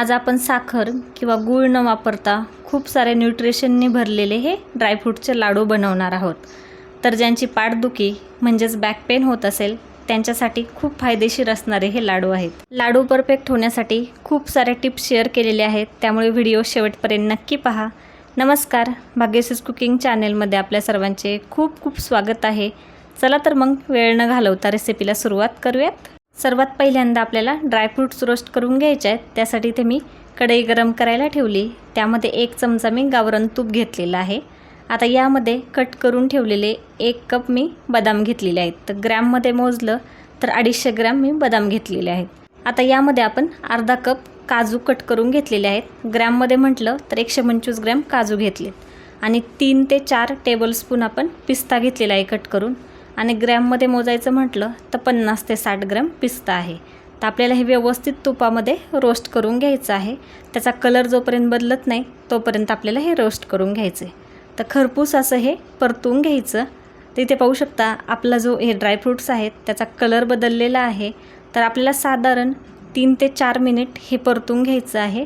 आज आपण साखर किंवा गूळ न वापरता खूप सारे न्यूट्रिशनने भरलेले हे ड्रायफ्रूटचे लाडू बनवणार आहोत. तर ज्यांची पाठदुखी म्हणजेच बॅक पेन होत असेल त्यांच्यासाठी खूप फायदेशीर असणारे हे लाडू आहेत. लाडू परफेक्ट होण्यासाठी खूप सारे टिप्स शेअर केलेले आहेत त्यामुळे व्हिडिओ शेवटपर्यंत नक्की पहा. नमस्कार भाग्यश्रीज कुकिंग चॅनेलमध्ये आपल्या सर्वांचे खूप खूप स्वागत आहे. चला तर मग वेळ न घालवता रेसिपीला सुरुवात करूयात. सर्वात पहिल्यांदा आपल्याला ड्रायफ्रूट्स रोस्ट करून घ्यायचे आहेत. त्यासाठी इथे मी कढई गरम करायला ठेवली. त्यामध्ये एक चमचा मी गावरण तूप घेतलेलं आहे. आता यामध्ये कट करून ठेवलेले एक कप मी बदाम घेतलेले आहेत. तर ग्रॅममध्ये मोजलं तर अडीचशे ग्रॅम मी बदाम घेतलेले आहेत. आता यामध्ये आपण अर्धा कप काजू कट करून घेतलेले आहेत. ग्रॅममध्ये म्हटलं तर एकशे पंचवीस ग्रॅम काजू घेतलेत. आणि तीन ते चार टेबलस्पून आपण पिस्ता घेतलेला आहे कट करून. आणि ग्रॅममध्ये मोजायचं म्हटलं तर पन्नास ते साठ ग्रॅम पिस्ता आहे. तर आपल्याला हे व्यवस्थित तुपामध्ये रोस्ट करून घ्यायचं आहे. त्याचा कलर जोपर्यंत बदलत नाही तोपर्यंत आपल्याला हे रोस्ट करून घ्यायचं. आहे तर खरपूस असं हे परतून घ्यायचं. तर इथे पाहू शकता आपला जो हे ड्रायफ्रूट्स आहेत त्याचा कलर बदललेला आहे. तर आपल्याला साधारण तीन ते चार मिनिट हे परतून घ्यायचं आहे.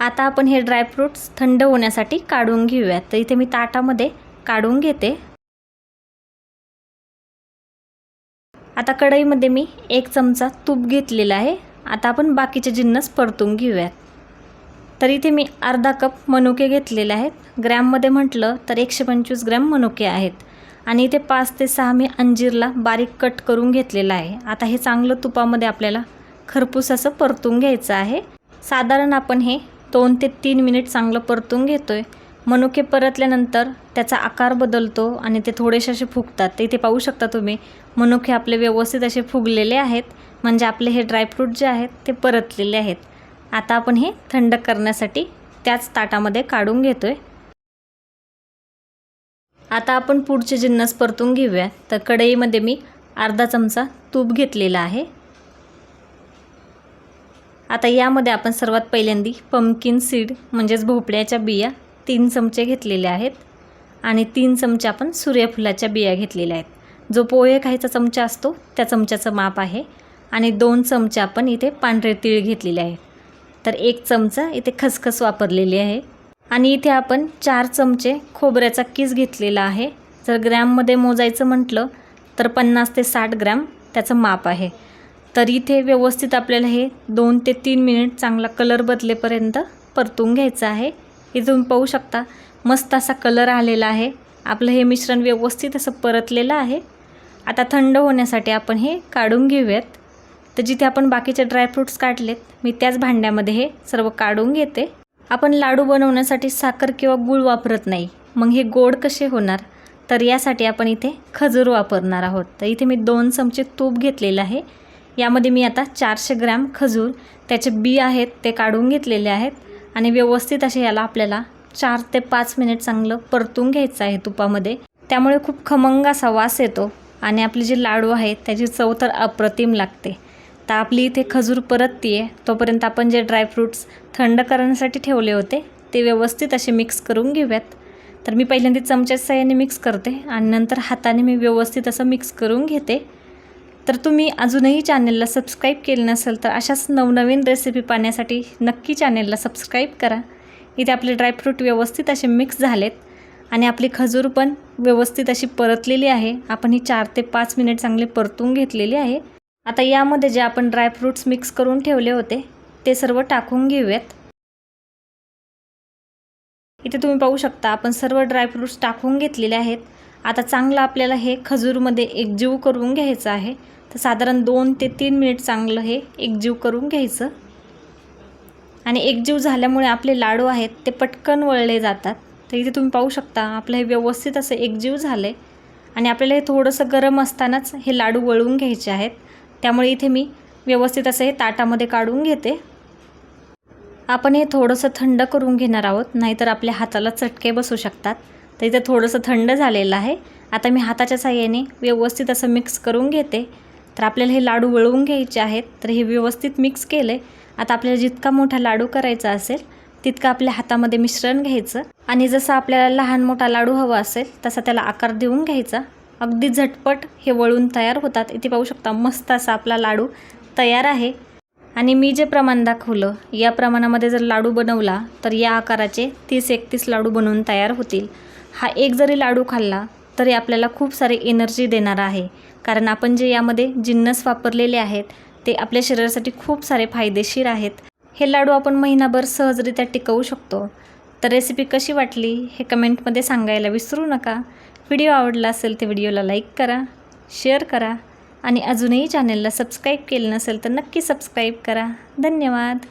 आता आपण हे ड्रायफ्रूट्स थंड होण्यासाठी काढून घेऊयात. तर इथे मी ताटामध्ये काढून घेते. आता कढईमध्ये मी एक चमचा तूप घेतलेला आहे. आता आपण बाकीचे जिन्नस परतून घेऊयात. तर इथे मी अर्धा कप मनुके घेतलेले आहेत. ग्रॅममध्ये म्हटलं तर एकशे पंचवीस ग्रॅम मनुके आहेत. आणि इथे पाच ते सहा मी अंजीरला बारीक कट करून घेतलेलं आहे. आता हे चांगलं तुपामध्ये आपल्याला खरपूस असं परतून घ्यायचं आहे. साधारण आपण हे दोन ते तीन मिनिट चांगलं परतून घेतो आहे मनुके परतल्यानंतर त्याचा आकार बदलतो आणि ते थोडेसे असे फुगतात. ते इथे पाहू शकता तुम्ही मनुके आपले व्यवस्थित असे फुगलेले आहेत. म्हणजे आपले हे ड्रायफ्रूट जे आहेत ते परतलेले आहेत. आता आपण हे थंड करण्यासाठी त्याच ताटामध्ये काढून घेतो आहे आता आपण पुढचे जिन्नस परतून घेऊया तर कढईमध्ये मी अर्धा चमचा तूप घेतलेला आहे. आता यामध्ये आपण सर्वात पहिल्यांदी पम्किन सीड म्हणजेच भोपळ्याच्या बिया तीन चमचे घेतलेले आहेत आणि तीन चमचे आपण सूर्यफुलाच्या बिया घेतलेल्या आहेत. जो पोहे खायचा चमचा असतो त्या चमच्याचं माप आहे आणि दोन चमचे आपण इथे पांढरे तीळ घेतलेले आहे. तर एक चमचा इथे खसखस वापरलेली आहे आणि इथे आपण चार चमचे खोबऱ्याचा किस घेतलेला आहे. जर ग्रॅममध्ये मोजायचं म्हटलं तर पन्नास ते साठ ग्रॅम त्याचं माप आहे. तर इथे व्यवस्थित आपल्याला हे दोन ते तीन मिनिट चांगला कलर बदलेपर्यंत परतून घ्यायचं आहे. हे तुम्ही पाहू शकता. मस्त असा कलर आलेला आहे. आपलं हे मिश्रण व्यवस्थित असं परतलेलं आहे. आता थंड होण्यासाठी आपण हे काढून घेऊयात. तर जिथे आपण बाकीचे ड्रायफ्रूट्स काढलेत मी त्याच भांड्यामध्ये हे सर्व काढून घेते. आपण लाडू बनवण्यासाठी साखर किंवा गूळ वापरत नाही. मग हे गोड कसे होणार? तर यासाठी आपण इथे खजूर वापरणार आहोत. तर इथे मी दोन चमचे तूप घेतलेलं आहे. यामध्ये मी आता चारशे ग्रॅम खजूर त्याचे बी आहेत ते काढून घेतलेले आहेत. आणि व्यवस्थित असे याला आपल्याला चार ते पाच मिनिट चांगलं परतून घ्यायचं आहे तुपामध्ये. त्यामुळे खूप खमंग असा वास येतो आणि आपली जे लाडू आहे त्याची चव तर अप्रतिम लागते. तर आपली इथे खजूर परतती आहे तोपर्यंत आपण जे ड्रायफ्रूट्स थंड करण्यासाठी ठेवले होते ते व्यवस्थित असे मिक्स करून घेऊयात. तर मी पहिल्यांदा चमच्याच साह्याने मिक्स करते आणि नंतर हाताने मी व्यवस्थित असं मिक्स करून घेते. तर तुम्ही अजूनही चॅनेलला सबस्क्राईब केलं नसेल तर अशाच नवनवीन रेसिपी पाहण्यासाठी नक्की चॅनेलला सबस्क्राईब करा. इथे आपले ड्रायफ्रूट व्यवस्थित असे मिक्स झालेत आणि आपली खजूर पण व्यवस्थित अशी परतलेली आहे. आपण ही चार ते पाच मिनिट चांगले परतून घेतलेली आहे. आता यामध्ये जे आपण ड्रायफ्रूट्स मिक्स करून ठेवले होते ते सर्व टाकून घेऊयात. इथे तुम्ही पाहू शकता आपण सर्व ड्रायफ्रूट्स टाकून घेतलेले आहेत. आता चांगलं आपल्याला हे खजूरमध्ये एकजीव करून घ्यायचं आहे. तर साधारण दोन ते तीन मिनिट चांगलं हे एकजीव करून घ्यायचं. आणि एकजीव झाल्यामुळे आपले लाडू आहेत ते पटकन वळले जातात. तर इथे तुम्ही पाहू शकता आपलं हे व्यवस्थित असं एकजीव झालं आहे आणि आपल्याला हे थोडंसं गरम असतानाच हे लाडू वळवून घ्यायचे आहेत. त्यामुळे इथे मी व्यवस्थित असं हे ताटामध्ये काढून घेते. आपण हे थोडंसं थंड करून घेणार आहोत नाहीतर आपल्या हाताला चटके बसू शकतात. तर इथं थोडंसं थंड झालेलं आहे. आता मी हाताच्या साह्याने व्यवस्थित असं मिक्स करून घेते. तर आपल्याला हे लाडू वळवून घ्यायचे आहेत. तर हे व्यवस्थित मिक्स केले. आता आपल्याला जितका मोठा लाडू करायचा असेल तितकं आपल्या हातामध्ये मिश्रण घ्यायचं. आणि जसं आपल्याला लहान मोठा लाडू हवा असेल तसा त्याला आकार देऊन घ्यायचा. अगदी झटपट हे वळून तयार होतात. इथे पाहू शकता मस्त असा आपला लाडू तयार आहे. आणि मी जे प्रमाण दाखवलं या प्रमाणामध्ये जर लाडू बनवला तर या आकाराचे तीस एकतीस लाडू बनवून तयार होतील. हा एक जरी लाडू खाल्ला तरी आपल्याला खूप सारी एनर्जी देणारा आहे. कारण आपण जे यामध्ये जिन्नस वापरलेले आहेत ते आपल्या शरीरासाठी खूप सारे फायदेशीर आहेत. हे लाडू आपण महिनाभर सहजरित्या टिकवू शकतो. तर रेसिपी कशी वाटली हे कमेंटमध्ये सांगायला विसरू नका. व्हिडिओ आवडला असेल तर व्हिडिओला लाईक करा शेअर करा आणि अजूनही चॅनलला सबस्क्राईब केलं नसेल तर नक्की सबस्क्राईब करा. धन्यवाद.